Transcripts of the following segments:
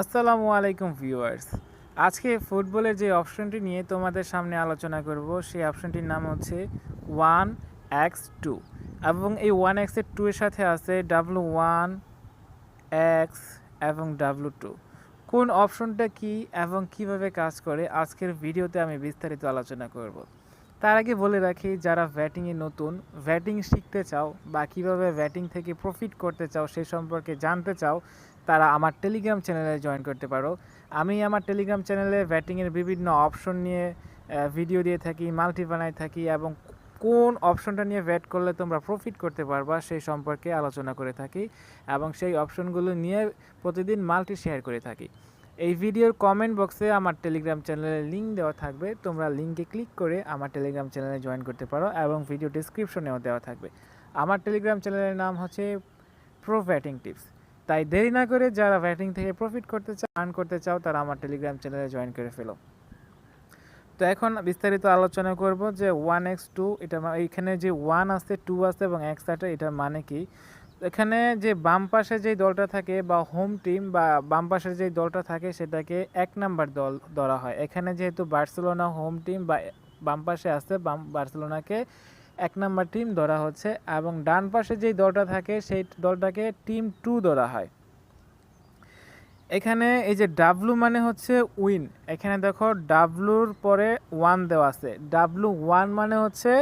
আসসালামু আলাইকুম ভিউয়ার্স। আজকে ফুটবলের যে অপশনটি নিয়ে তোমাদের সামনে আলোচনা করব, সেই অপশনটির নাম হচ্ছে ওয়ান এক্স টু। এবং এই ওয়ান এক্সের টু এর সাথে আছে ডাব্লু ওয়ান এক্স এবং ডাব্লু টু। কোন অপশনটা কি এবং কীভাবে কাজ করে, আজকের ভিডিওতে আমি বিস্তারিত আলোচনা করব। তার আগে বলে রাখি, যারা ব্যাটিংয়ে নতুন, ব্যাটিং শিখতে চাও বা কীভাবে ব্যাটিং থেকে প্রফিট করতে চাও সে সম্পর্কে জানতে চাও তারা আমার টেলিগ্রাম চ্যানেলে জয়েন করতে পারো। আমি আমার টেলিগ্রাম চ্যানেলে ব্যাটিংয়ের বিভিন্ন অপশন নিয়ে ভিডিও দিয়ে থাকি মাল্টি বানাই থাকি এবং কোন অপশনটা নিয়ে ব্যাট করলে তোমরা প্রফিট করতে পারবা সেই সম্পর্কে আলোচনা করে থাকি এবং সেই অপশনগুলো নিয়ে প্রতিদিন মাল্টি শেয়ার করে থাকি। এই ভিডিওর কমেন্ট বক্সে আমার টেলিগ্রাম চ্যানেলের লিঙ্ক দেওয়া থাকবে। তোমরা লিঙ্কে ক্লিক করে আমার টেলিগ্রাম চ্যানেলে জয়েন করতে পারো এবং ভিডিও ডিসক্রিপশনেও দেওয়া থাকবে। আমার টেলিগ্রাম চ্যানেলের নাম হচ্ছে প্রো ব্যাটিং টিপস তাই দেরি না করে যারা ব্যাটিং থেকে প্রফিট করতে চাও আর্ন করতে চাও, তারা আমার টেলিগ্রাম চ্যানেলে জয়েন করে ফেলো। তো এখন বিস্তারিত আলোচনা করব যে ওয়ান এক্স টু এটা এইখানে যে ওয়ান আছে টু আছে এবং এক্স আছে এটার মানে কি? এখানে যে বাম পাশে যেই দলটা থাকে বা হোম টিম বা বাম পাশের যেই দলটা থাকে, সেটাকে এক নাম্বার দল ধরা হয়। এখানে যেহেতু বার্সেলোনা হোম টিম বা বাম পাশে আছে বাম বার্সেলোনাকে এক নাম্বার টিম ধরা হচ্ছে এবং ডান পাশে যেই দলটা থাকে, সেই দলটাকে টিম টু ধরা হয়। এখানে এই যে ডাব্লু মানে হচ্ছে উইন এখানে দেখো ডাব্লুর পরে ওয়ান দেওয়া আছে। ডাব্লু ওয়ান মানে হচ্ছে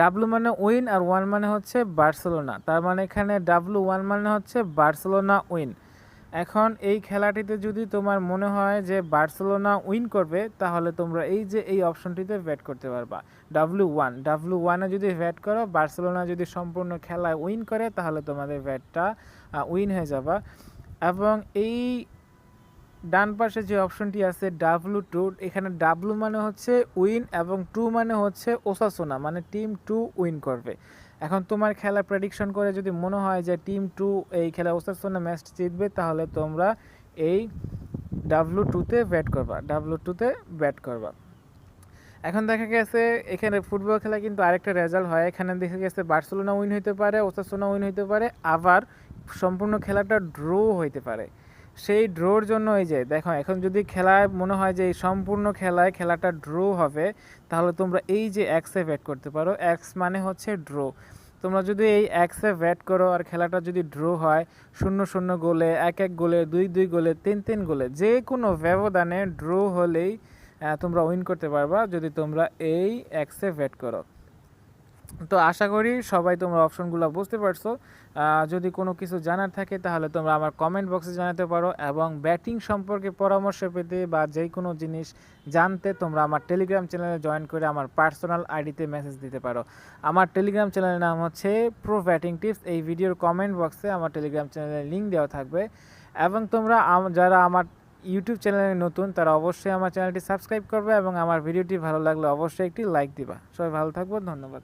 ডাব্লু মানে উইন আর ওয়ান মানে হচ্ছে বার্সেলোনা তার মানে এখানে ডাব্লু ওয়ান মানে হচ্ছে বার্সেলোনা উইন এখন এই খেলাটিতে যদি তোমার মনে হয় যে বার্সেলোনা উইন করবে, তাহলে তোমরা এই যে এই অপশনটিতে ব্যাট করতে পারবা। ডাব্লু ওয়ান ডাব্লু ওয়ানে যদি ব্যাট করো, বার্সেলোনা যদি সম্পূর্ণ খেলায় উইন করে, তাহলে তোমাদের ব্যাটটা উইন হয়ে যাবা। এবং এই ডান পাশে যে অপশনটি আছে ডাব্লু টু এখানে ডাব্লু মানে হচ্ছে উইন এবং টু মানে হচ্ছে ওসাসোনা মানে টিম টু উইন করবে। এখন তোমার খেলা প্রেডিকশন করে যদি মনে হয় যে টিম টু এই খেলা ওসাসোনা ম্যাচ জিতবে, তাহলে তোমরা এই ডাব্লু টুতে ব্যাট করবা ডাব্লু টুতে ব্যাট করবা। এখন দেখা গেছে এখানে ফুটবল খেলা কিন্তু আরেকটা রেজাল্ট হয়, এখানে দেখা গেছে বার্সেলোনা উইন হইতে পারে, ওসাসোনা উইন হইতে পারে, আবার সম্পূর্ণ খেলাটা ড্র হইতে পারে। সেই ড্রোর জন্য এই যে, দেখো, এখন যদি খেলায় মনে হয় যে সম্পূর্ণ খেলায় খেলাটা ড্র হবে, তাহলে তোমরা এই যে এক্সে ব্যাট করতে পারো। এক্স মানে হচ্ছে ড্র। তোমরা যদি এই এক্সে ব্যাট করো আর খেলাটা যদি ড্র হয়, শূন্য শূন্য গোলে, এক এক গোলে, দুই দুই গোলে, তিন তিন গোলে, যে কোনো ব্যবধানে ড্র হলেই তোমরা উইন করতে পারবা যদি তোমরা এই এক্সে ব্যাট করো। তো আশা করি সবাই তোমরা অপশনগুলো বুঝতে পারছ। যদি কোনো কিছু জানার থাকে তাহলে তোমরা আমার কমেন্ট বক্সে জানাতে পারো এবং ব্যাটিং সম্পর্কে পরামর্শ পেতে বা যে কোনো জিনিস জানতে তোমরা আমার টেলিগ্রাম চ্যানেলে জয়েন করে আমার পার্সোনাল আইডিতে মেসেজ দিতে পারো। আমার টেলিগ্রাম চ্যানেলের নাম হচ্ছে প্রো ব্যাটিং টিপস এই ভিডিওর কমেন্ট বক্সে আমার টেলিগ্রাম চ্যানেলের লিঙ্ক দেওয়া থাকবে এবং তোমরা যারা আমার ইউটিউব চ্যানেলে নতুন তারা অবশ্যই আমার চ্যানেলটি সাবস্ক্রাইব করবে এবং আমার ভিডিওটি ভালো লাগলে অবশ্যই একটি লাইক দিবা। সবাই ভালো থাকব, ধন্যবাদ।